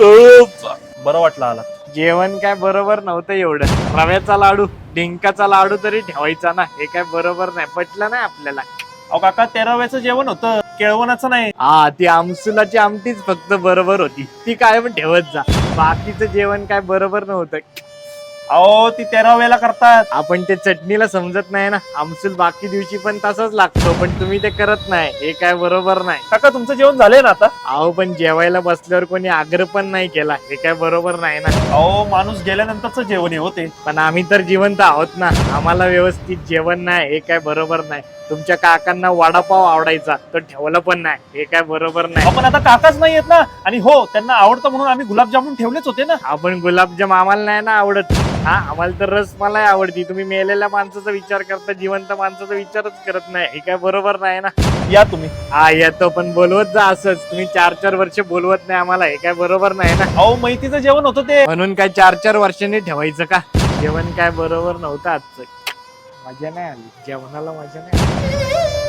बरं वाटलं आला. जेवण काय बरोबर नव्हतं एवढं. रव्याचा लाडू डिंकाचा लाडू तरी ठेवायचा ना. हे काय बरोबर नाही पटलं नाही आपल्याला. अहो काका तेराव्याचं जेवण होतं. केळवणाचं नाही. हा ती आमसुलाची आमटीच फक्त बरोबर होती. ती काय पण ठेवत जा. बाकीचं जेवण काय बरोबर नव्हतं. अहो ती तेराव्याला करतात. आपण ते चटणीला समजत नाही ना. आमसूल बाकी दिवशी पण तसाच लागतो पण तुम्ही ते करत नाही. हे काय बरोबर नाही. काका तुमचं जेवण झालंय ना आता? अहो पण जेवायला बसल्यावर कोणी आग्रह पण नाही केला. हे काय बरोबर नाही ना. अहो माणूस गेल्यानंतरच जेवण हे होते. पण आम्ही तर जिवंत आहोत ना. आम्हाला व्यवस्थित जेवण नाही. हे काय बरोबर नाही. तुमच्या काकांना वडापाव आवडायचा तो ठेवलं पण नाही. हे काय बरोबर नाही. आपण आता काकाच नाही येत ना. आणि हो त्यांना आवडतं म्हणून आम्ही गुलाबजामुन ठेवलेच होते ना. आपण गुलाबजाम आम्हाला नाही ना आवडत. हा आम्हाला तर रस मलाई आवडती. तुम्ही मेलेल्या माणसाचा विचार करता जिवंत माणसाचा विचारच करत नाही. हे काय बरोबर नाही ना? या तुम्ही. हा येतो पण बोलवत जा असंच. तुम्ही चार चार वर्ष बोलवत नाही आम्हाला. हे काय बरोबर नाही ना? अहो मैतीचं जेवण होतं ते. म्हणून काय चार चार वर्षांनी ठेवायचं का? जेवण काय बरोबर नव्हतं आजचं. मजा नाही आली. जेवणाला मजा नाही आली.